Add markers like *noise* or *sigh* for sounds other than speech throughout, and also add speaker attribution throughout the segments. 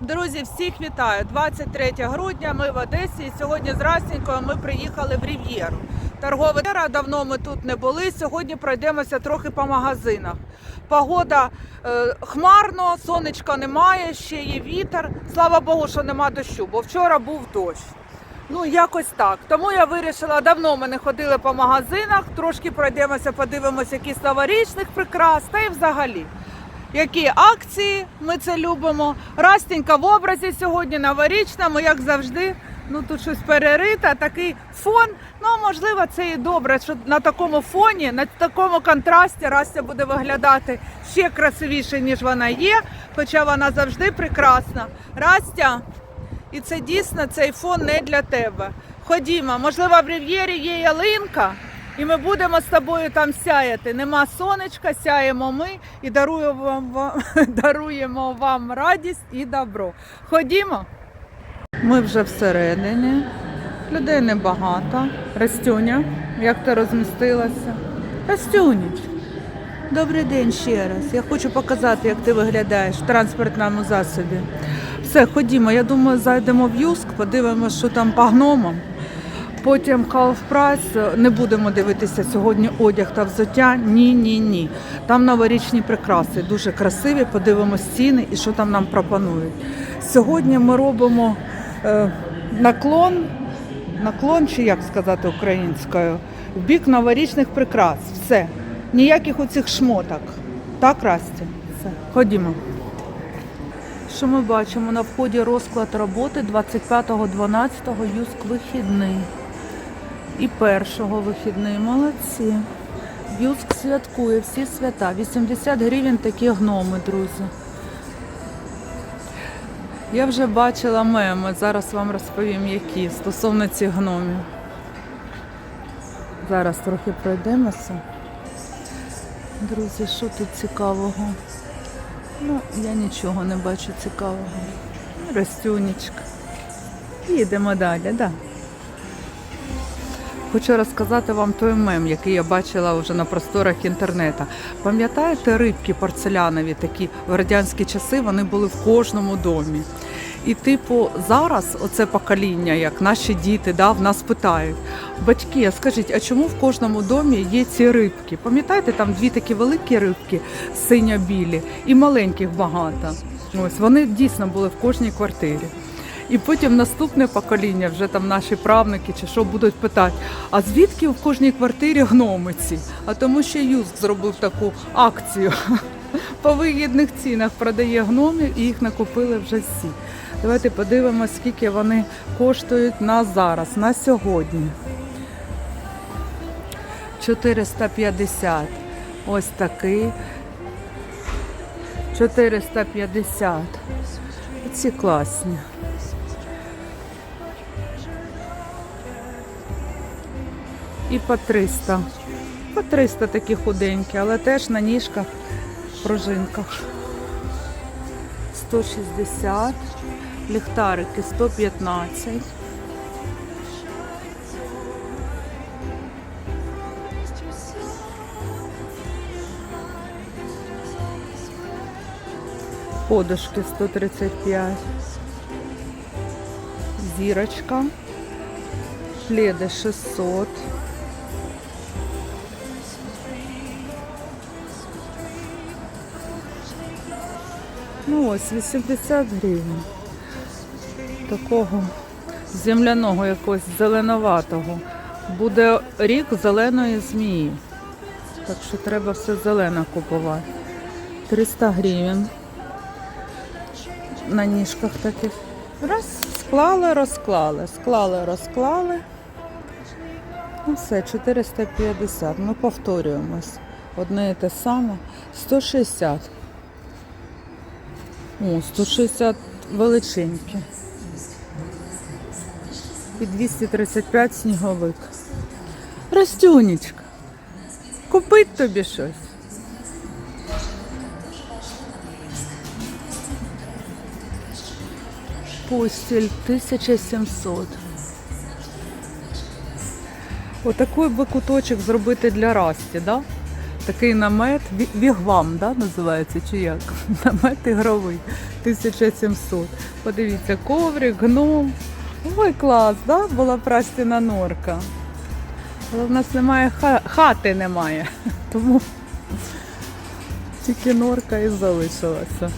Speaker 1: Друзі, всіх вітаю! 23 грудня. Ми в Одесі. І сьогодні з Растінькою ми приїхали в Рів'єру. Торгова Рів'єра, давно ми тут не були. Сьогодні пройдемося трохи по магазинах. Погода е, хмарно, сонечка немає, ще є вітер. Слава Богу, що нема дощу, бо вчора був дощ. Ну, якось так. Тому я вирішила, давно ми не ходили по магазинах, трошки пройдемося, подивимося якісь новорічних прикрас та й взагалі. Які акції ми це любимо. Растенька в образі сьогодні новорічна, ми як завжди. Ну тут щось перерита, такий фон. Ну можливо, це і добре, що на такому фоні, на такому контрасті Растя буде виглядати ще красивіше, ніж вона є, хоча вона завжди прекрасна. Растя, і це дійсно цей фон не для тебе. Ходімо, можливо, в Рів'єрі є ялинка, і ми будемо з тобою там сяяти. Нема сонечка, сяємо ми і даруємо вам, *laughs* даруємо вам радість і добро. Ходімо. Ми вже всередині. Людей небагато. Растюня, як ти розмістилася? Растюніч. Добрий день ще раз. Я хочу показати, як ти виглядаєш в транспортному засобі. Все, ходімо. Я думаю, зайдемо в Юск, подивимося, що там по гномам. Потім Half Price. Не будемо дивитися сьогодні одяг та взуття. Ні, ні, ні. Там новорічні прикраси, дуже красиві. Подивимось ціни і що там нам пропонують. Сьогодні ми робимо е, наклон, наклон, чи як сказати українською, в бік новорічних прикрас. Все. Ніяких оцих шмоток. Так, Расті? Все. Ходімо. Що ми бачимо? На вході розклад роботи 25.12 юск вихідний. І першого вихідний. Молодці. Юск святкує всі свята. 80 гривень такі гноми, друзі. Я вже бачила меми, зараз вам розповім, які стосовно цих гномів. Зараз трохи пройдемося. Друзі, що тут цікавого? Ну, я нічого не бачу цікавого. Ростюнечка. Їдемо далі, так. Да. Хочу розказати вам той мем, який я бачила вже на просторах інтернету. Пам'ятаєте рибки порцелянові такі в радянські часи вони були в кожному домі. І, типу, зараз оце покоління, як наші діти, да, в нас питають: батьки, скажіть, а чому в кожному домі є ці рибки? Пам'ятаєте, там дві такі великі рибки, синьо-білі, і маленьких багато. Ось вони дійсно були в кожній квартирі. І потім наступне покоління, вже там наші правнуки чи що будуть питати, а звідки в кожній квартирі гномиці? А тому що Юск зробив таку акцію. *laughs* По вигідних цінах продає гномів і їх накупили вже всі. Давайте подивимося, скільки вони коштують на зараз, на сьогодні. 450. Ось такий. 450. Ці класні. І по 300. По 300 такі худенькі, але теж на ніжках, пружинках. 160. Ліхтарики 115. Подушки 135. Зірочка. Пледи 600. Ось 80 гривень. Такого земляного якогось зеленоватого. Буде рік зеленої змії. Так що треба все зелене купувати. 300 гривень. На ніжках таких. Раз, склали, розклали, склали, розклали. Ну все, 450. Ми повторюємось. Одне і те саме. 160. О, 160 величенькі. І 235 сніговик. Растюнечка, купить тобі щось. Постіль 1700. Отакий би куточок зробити для Расті, да? Такий намет, вігвам, да, називається, чи як? *laughs* Намет ігровий, 1700. Подивіться, коврик, гном. Ой, клас, да? була прастіна норка. Але в нас немає хати немає, *laughs* тому тільки норка і залишилася.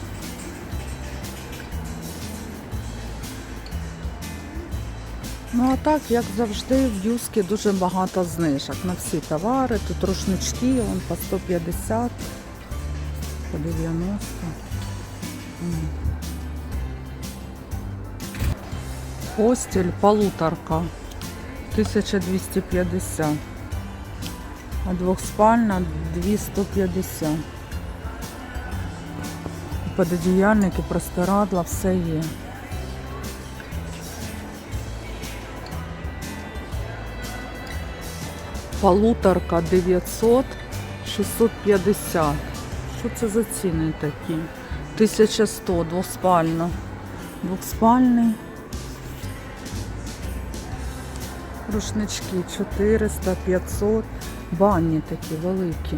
Speaker 1: Ну а так, як завжди, в Юскі дуже багато знижок на всі товари. Тут рушнички, вон по 150, по 90. Постіль полуторка 1250. А двохспальна 250. Пододіяльники, простирадла, все є. Полуторка 900, 650. Що це за ціни такі? 1100, двоспальна. Двохспальний. Рушнички 400, 500. Банні такі великі.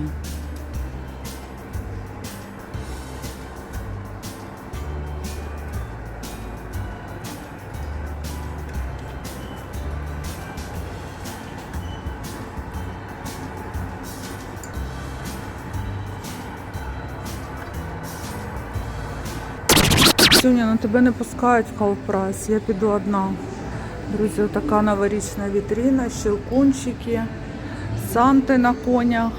Speaker 1: Сюня, ну тебе не пускають в Калпрайс, я піду одна. Друзі, така новорічна вітрина, щелкунчики, санти на конях,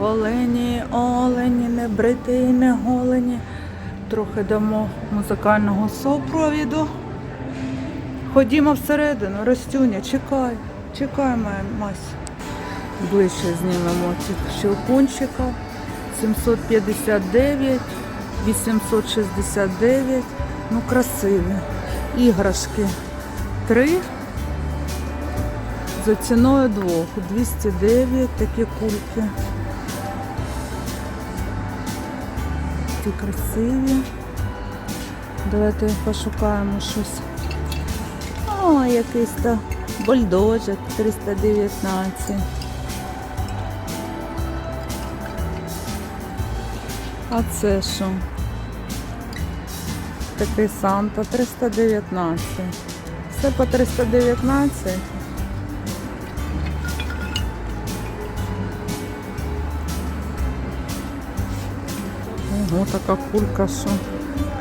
Speaker 1: олені, олені, не бриті і не голені. Трохи дамо музикального супровіду. Ходімо всередину, Ростюня, чекай, чекай, моя мась. Ближче знімемо цих щелкунчиків. 759, 869. Ну, красиві. Іграшки. Три. За ціною двох. 209 такі кульки. Ті красиві. Давайте пошукаємо щось. О, якийсь то бульдожик 319. А це що? Такий Санта 319. Все по 319. Ого, така кулька, що,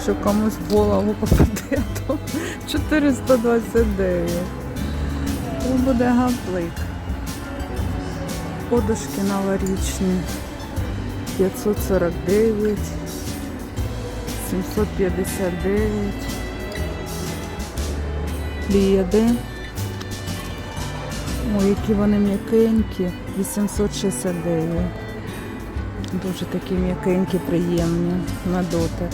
Speaker 1: що комусь в голову попаде, то 429. То буде гаплик. Подушки новорічні. 549, 759, пледи. Ой, які вони м'якенькі, 869. Дуже такі м'якенькі, приємні на дотик.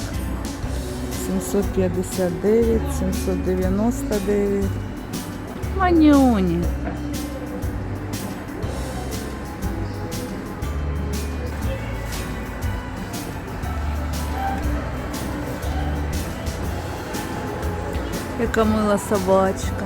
Speaker 1: 759, 799. Манюні. Яка мила собачка.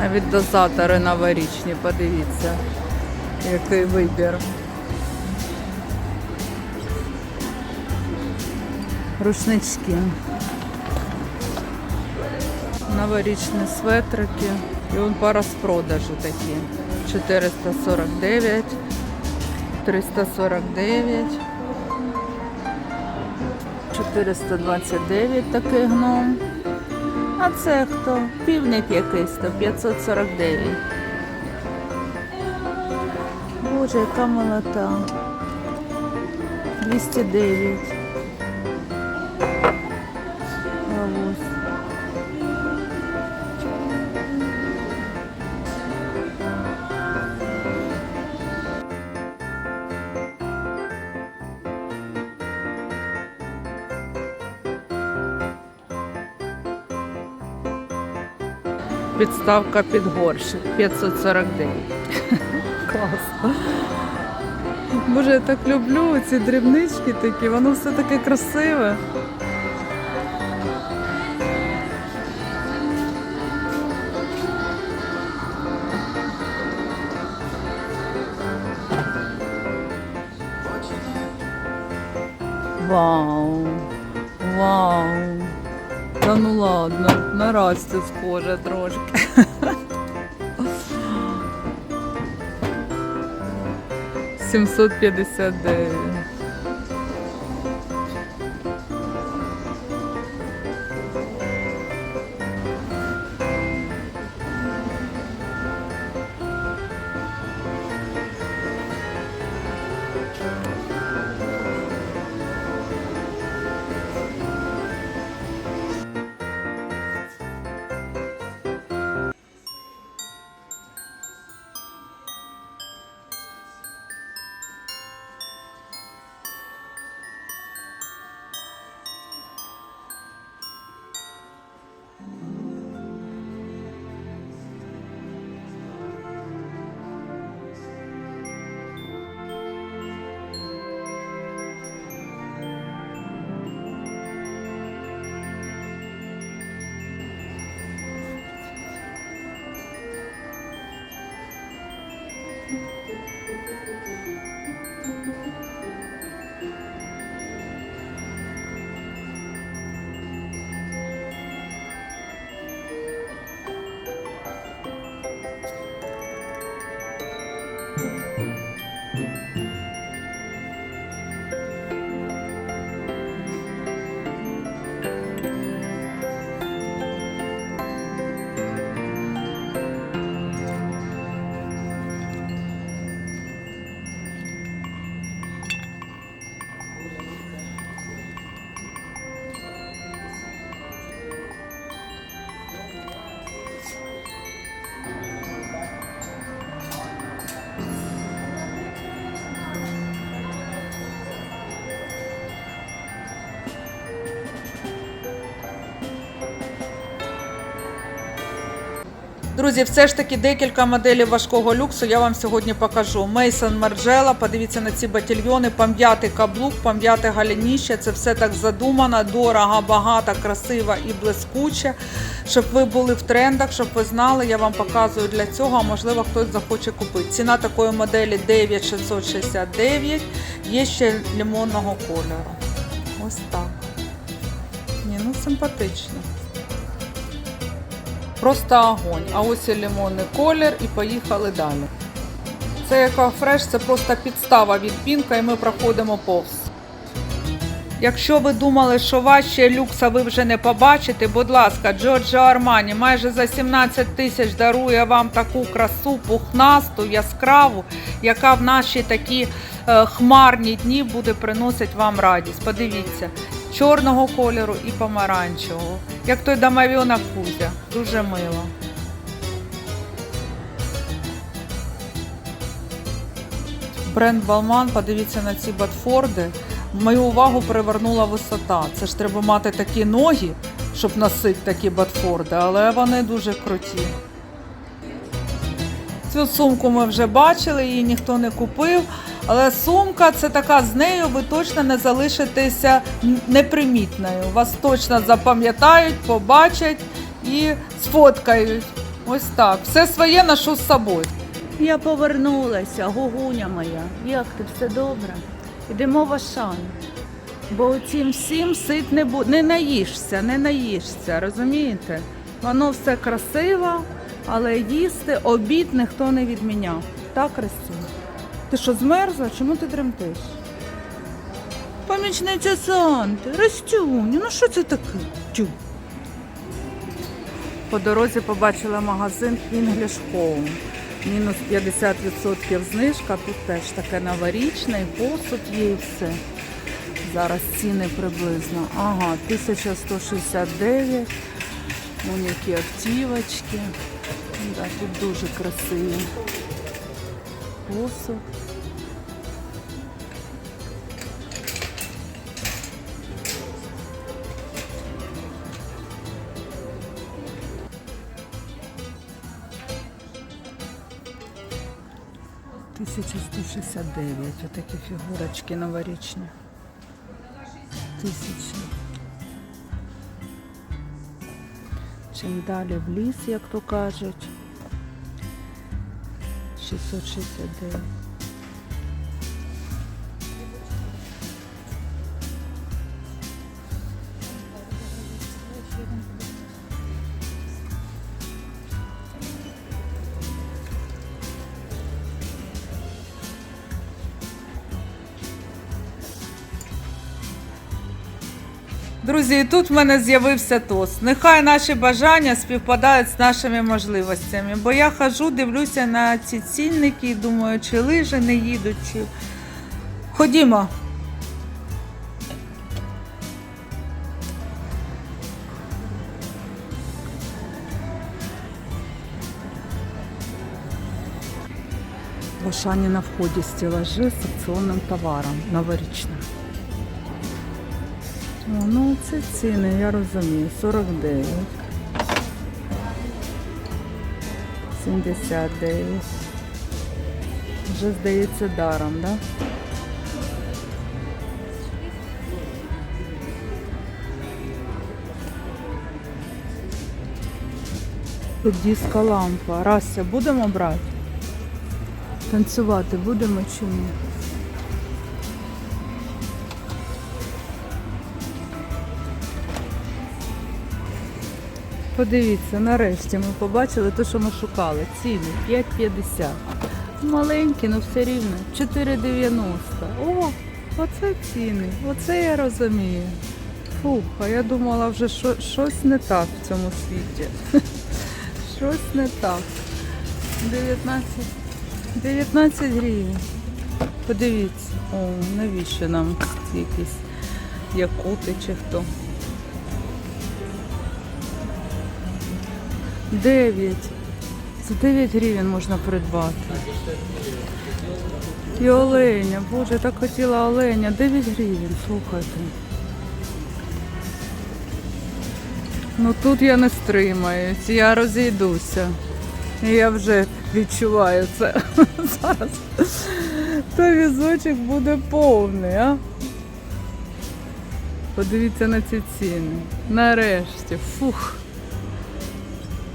Speaker 1: Навіть дозатори новорічні, подивіться, який вибір. Рушнички. Новорічні светрики. І он по розпродажу такі. 449, 349, 429 такий гном. А це хто? Півник якийсь то 549. Боже, яка молота. 209. підставка під горщик 549. Клас. Боже, я так люблю ці дрібнички такі, воно все таке красиве. Вау, вау, та ну ладно, на растю схоже трохи. 759. thank you Друзі, все ж таки декілька моделей важкого люксу я вам сьогодні покажу. Мейсон Марджела, подивіться на ці батальйони, пам'ятий каблук, пам'ятий галініще. Це все так задумано, дорого, багато, красиво і блискуче. Щоб ви були в трендах, щоб ви знали, я вам показую для цього, а можливо хтось захоче купити. Ціна такої моделі 9669, є ще лимонного кольору. Ось так. Ні, ну симпатично. Просто огонь. А ось і лимонний колір і поїхали далі. Це екофреш, це просто підстава від пінка і ми проходимо повз. Якщо ви думали, що важче люкса ви вже не побачите, будь ласка, Джорджо Армані майже за 17 тисяч дарує вам таку красу, пухнасту, яскраву, яка в наші такі е, хмарні дні буде приносити вам радість. Подивіться, чорного кольору і помаранчевого, як той домовенок Кузя. Дуже мило. Бренд Балман, подивіться на ці ботфорди. Мою увагу привернула висота. Це ж треба мати такі ноги, щоб носити такі ботфорди, але вони дуже круті. Цю сумку ми вже бачили, її ніхто не купив. Але сумка це така, з нею ви точно не залишитеся непримітною. Вас точно запам'ятають, побачать і сфоткають. Ось так. Все своє ношу з собою.
Speaker 2: Я повернулася, гугуня моя. Як ти все добре? Йдемо в Ашан. Бо цим всім сит не бу... не наїшся, не наїшся, розумієте? Воно все красиво, але їсти обід ніхто не відміняв. Так, Кристина? Ти що, змерзла? Чому ти тремтиш? Помічниця Санти, Ростюню, ну що це таке? Тю.
Speaker 1: По дорозі побачила магазин English Home.
Speaker 2: Мінус 50% знижка. Тут теж таке новорічне, і посуд є і все. Зараз ціни приблизно. Ага, 1169. Вон які автівочки. Да, тут дуже красиві. Посуд. Тисяча сто шістдесят дев'ять. Отакі фігурочки новорічні. Тисяча. Чим далі в ліс, як то кажуть. 669.
Speaker 1: Друзі, і тут в мене з'явився тост. Нехай наші бажання співпадають з нашими можливостями. Бо я хожу, дивлюся на ці цінники і думаю, чи лижі не їдуть, чи. Ходімо.
Speaker 2: В Ашані на вході стелажі з акціонним товаром новорічним. О, ну це ціни, я розумію. 49. 79. Вже здається даром, так? Да? Тут диско лампа. Рася, будемо брати? Танцювати будемо чи ні? Подивіться, нарешті ми побачили те, що ми шукали. Ціни 5,50. Маленькі, але все рівно. 4,90. О, оце ціни. Оце я розумію. Фух, а я думала вже що, щось не так в цьому світі. *laughs* Щось не так. 19, 19 гривень. Подивіться. О, навіщо нам якісь якути чи хто? 9. За 9 гривень можна придбати. І оленя. Боже, так хотіла оленя. 9 гривень, слухайте. Ну тут я не стримаюсь, я розійдуся. І я вже відчуваю це. *laughs* Зараз той візочок буде повний, а? Подивіться на ці ціни. Нарешті. Фух.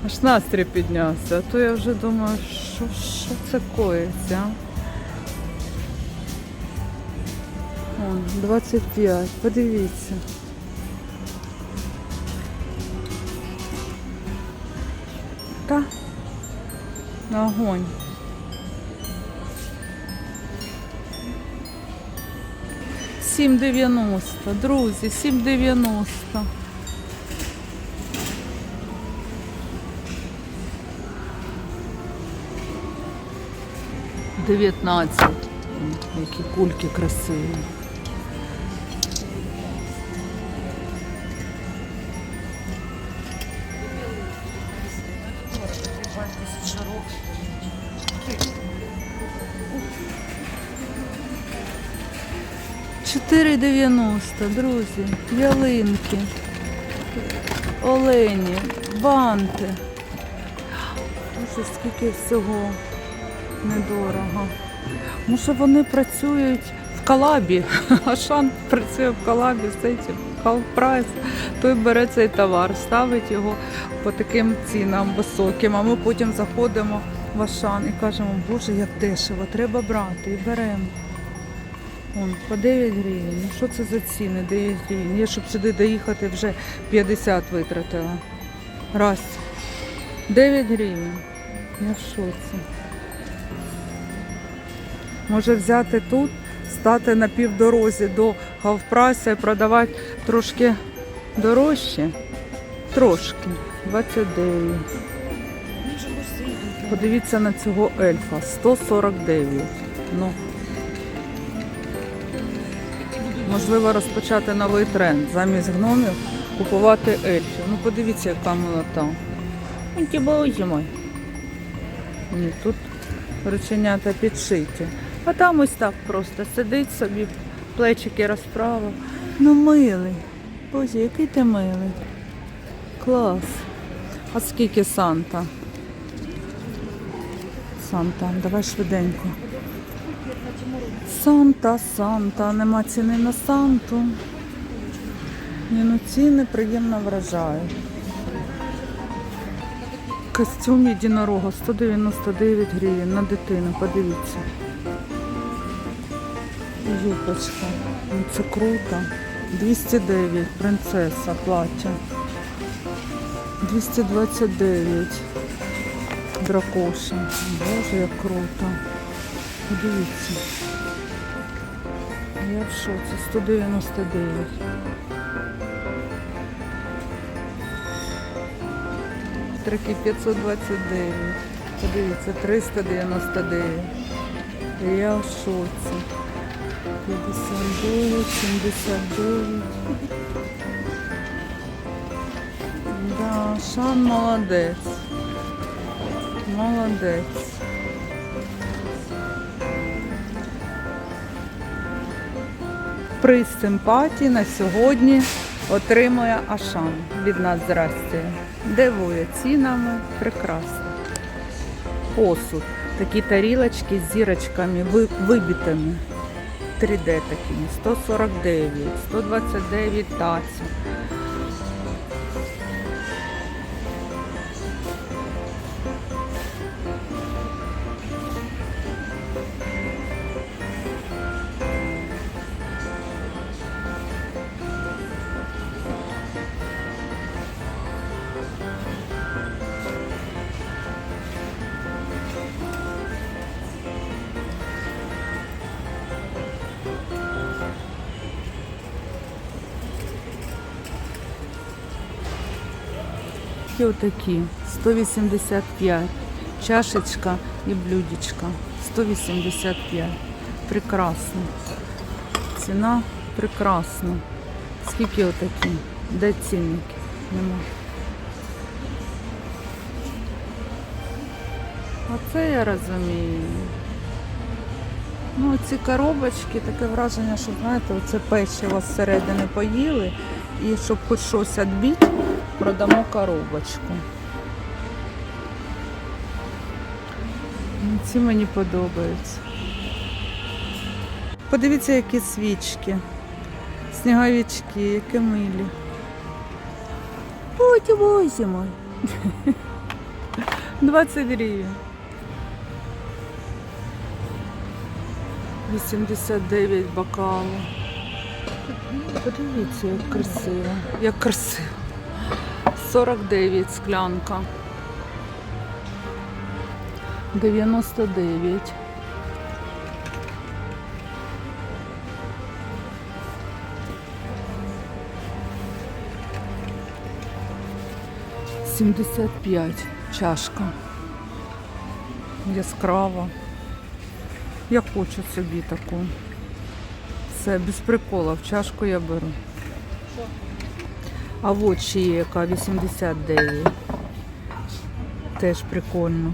Speaker 2: Аж настрій піднявся, а то я вже думаю, що, що це коїться. О, 25, подивіться. Та огонь. Сім дев'яносто, друзі, сім дев'яносто. Дев'ятнадцять. М, Які кульки красиві. Чотири дев'яносто, друзі, ялинки, олені, банти. Боже, скільки всього недорого. Може вони працюють в колабі. *laughs* Ашан працює в колабі з цим халф-прайс. Той бере цей товар, ставить його по таким цінам високим. А ми потім заходимо в Ашан і кажемо, боже, як дешево, треба брати і беремо. Вон, по 9 гривень. Ну що це за ціни? 9 гривень. Я щоб сюди доїхати вже 50 витратила. Раз. 9 гривень. Я в шоці. Може взяти тут, стати на півдорозі до Гавпрайса і продавати трошки дорожче. Трошки. 29. Подивіться на цього ельфа 149. Ну. Можливо, розпочати новий тренд. Замість гномів купувати ельфів. Ну подивіться, яка милота. Ні, тут рученята підшиті. А там ось так просто сидить собі, плечики розправив. Ну милий. Боже, який ти милий. Клас. А скільки Санта? Санта, давай швиденько. Санта, Санта, нема ціни на Санту. Ні, ну ціни приємно вражають. Костюм єдинорога 199 гривень на дитину, подивіться. Юбочка. Ну, Це круто. 209, принцеса, плаття. 229. Дракоша. Боже, як круто. Подивіться. Я в шоці. 199. Трики 529. Подивіться, 399. Я в шоці. 59, 79. Да, Шан молодець. Молодець. Приз симпатії на сьогодні отримує Ашан від нас здрасте. Дивує цінами, прекрасно. Посуд. Такі тарілочки з зірочками ви- вибитими. 3D такими. 149, 129 таці. Такі отакі. 185. Чашечка і блюдечка. 185. Прекрасно. Ціна прекрасна. Скільки отакі? Де цінники? Нема. Оце я розумію. Ну, ці коробочки, таке враження, що знаєте, оце печиво зсередини поїли, і щоб хоч щось відбити, продамо коробочку. Ці мені подобаються. Подивіться, які свічки. Сніговички, які милі. Боже мой. *laughs* 20 гривень. 89 бокалів. Подивіться, як красиво. Як красиво. 49 склянка. 99. Сімдесят п'ять чашка. Яскрава. Я хочу собі таку. Все, без прикола, чашку я беру. А от ще є яка 89. Теж прикольно.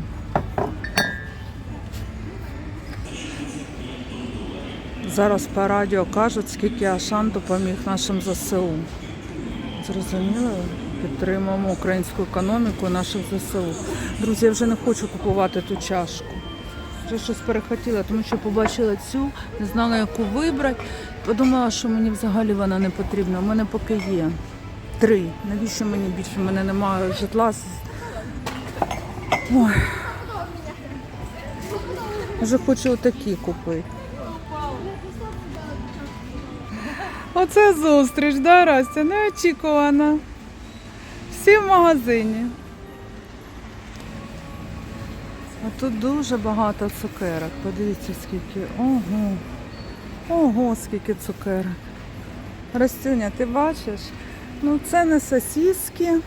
Speaker 2: Зараз по радіо кажуть, скільки Ашан допоміг нашим ЗСУ. Зрозуміло? Підтримуємо українську економіку, наших ЗСУ. Друзі, я вже не хочу купувати ту чашку. Вже щось перехотіла, тому що побачила цю, не знала, яку вибрати. Подумала, що мені взагалі вона не потрібна. У мене поки є три. Навіщо мені більше? У мене немає житла. Ой. Вже хочу отакі купити. Оце зустріч, да, Растя? Неочікувана. Всі в магазині. А тут дуже багато цукерок. Подивіться, скільки. Ого. Ого, скільки цукерок. Растюня, ти бачиш? Ну, це не сосіски.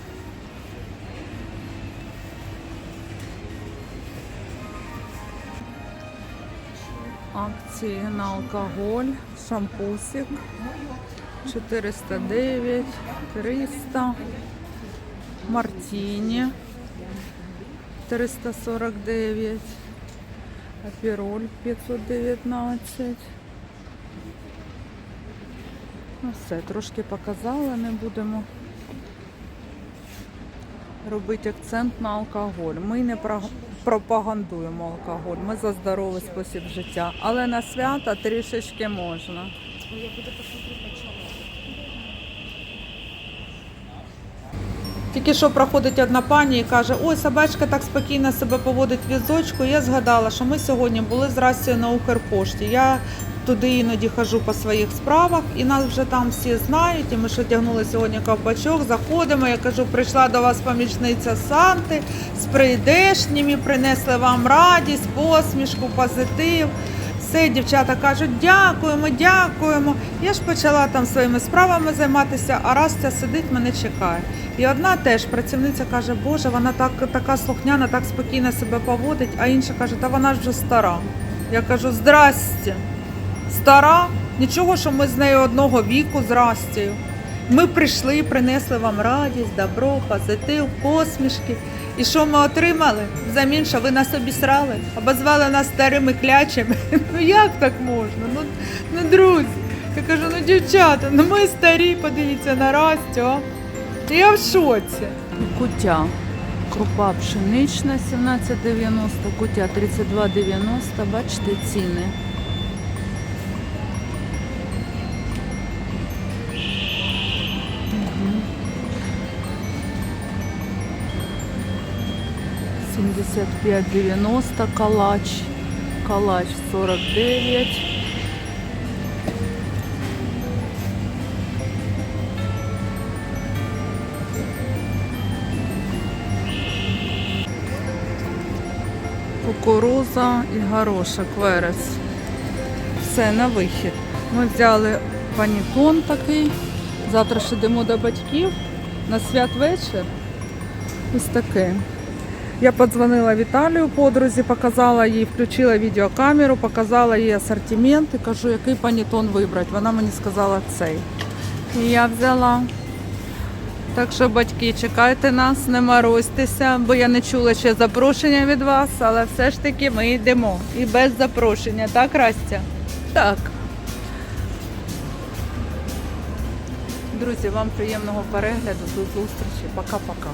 Speaker 2: Акції на алкоголь, шампусик 409, 300, мартіні 349, апероль 519. Ну все, трошки показала, не будемо робити акцент на алкоголь. Ми не пропагандуємо алкоголь, ми за здоровий спосіб життя. Але на свята трішечки можна.
Speaker 1: Тільки що проходить одна пані і каже, ой, собачка так спокійно себе поводить в візочку. Я згадала, що ми сьогодні були з Рассією на Укрпошті. Я туди іноді хожу по своїх справах, і нас вже там всі знають. І ми ж одягнули сьогодні ковпачок, заходимо. Я кажу, прийшла до вас помічниця Санти з прийдешніми, принесли вам радість, посмішку, позитив. Все, дівчата кажуть, дякуємо, дякуємо. Я ж почала там своїми справами займатися, а Растя сидить, мене чекає. І одна теж працівниця каже, Боже, вона так, така слухняна, так спокійно себе поводить, а інша каже, та вона ж вже стара. Я кажу, здрасте. Стара? Нічого, що ми з нею одного віку з Растею. Ми прийшли, принесли вам радість, добро, позитив, посмішки. І що ми отримали? Взамін, що ви нас обісрали, обозвали нас старими клячами. *laughs* Ну як так можна? Ну, ну друзі, я кажу, ну дівчата, ну ми старі, подивіться на Растю. Я в шоці.
Speaker 2: Куття. Крупа пшенична 17,90, куття 32,90. Бачите ціни. 75,90 калач. Калач 49. кукуруза і горошок, верес. Все на вихід. Ми взяли панітон такий. Завтра ж йдемо до батьків на святвечір. Ось таке. Я подзвонила Віталію подрузі, показала їй, включила відеокамеру, показала їй асортимент і кажу, який панітон вибрати. Вона мені сказала цей. І я взяла. Так що, батьки, чекайте нас, не морозьтеся, бо я не чула ще запрошення від вас, але все ж таки ми йдемо. І без запрошення, так, Растя? Так. Друзі, вам приємного перегляду, до зустрічі. Пока-пока.